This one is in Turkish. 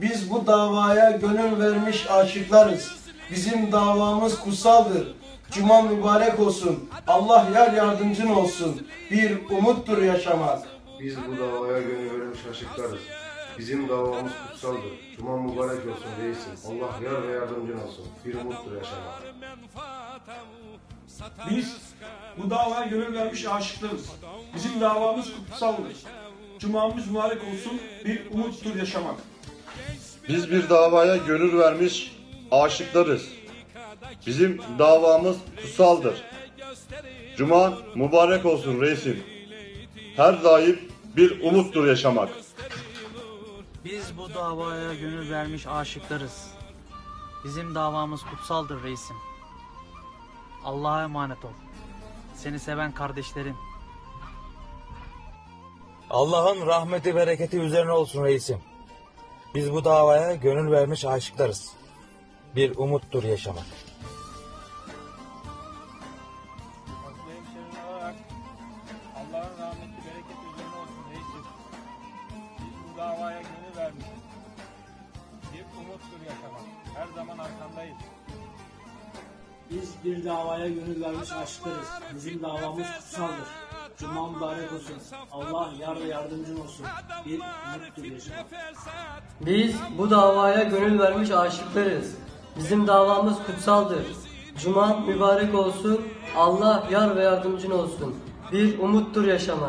Biz bu davaya gönül vermiş aşıklarız. Bizim davamız kutsaldır. Cuma mübarek olsun. Allah yar yardımcın olsun. Bir umuttur yaşamak. Biz bu davaya gönül vermiş aşıklarız. Bizim davamız kutsaldır. Cuma mübarek olsun reisim. Allah yar ve yardımcın olsun. Bir umuttur yaşamak. Biz bu davaya gönül vermiş aşıklarız. Bizim davamız kutsaldır. Cumamız mübarek olsun, bir umuttur yaşamak. Biz bir davaya gönül vermiş aşıklarız. Bizim davamız kutsaldır. Cuma mübarek olsun reisim. Her daim bir umuttur yaşamak. Biz bu davaya gönül vermiş aşıklarız. Bizim davamız kutsaldır reisim. Allah'a emanet ol. Seni seven kardeşlerin. Allah'ın rahmeti bereketi üzerine olsun reisim. Biz bu davaya gönül vermiş aşıklarız. Bir umuttur yaşamak. Biz bu davaya gönül vermişiz. Bir umuttur yaşamak. Her zaman arkandayız. Biz bir davaya gönül vermiş aşıklarız. Bizim davamız kutsaldır. Cuma mübarek olsun. Allah yar ve yardımcın olsun. Bir umuttur yaşamak. Biz bu davaya gönül vermiş aşıklarız. Bizim davamız kutsaldır. Cuma mübarek olsun. Allah yar ve yardımcın olsun. Bir umuttur yaşamak.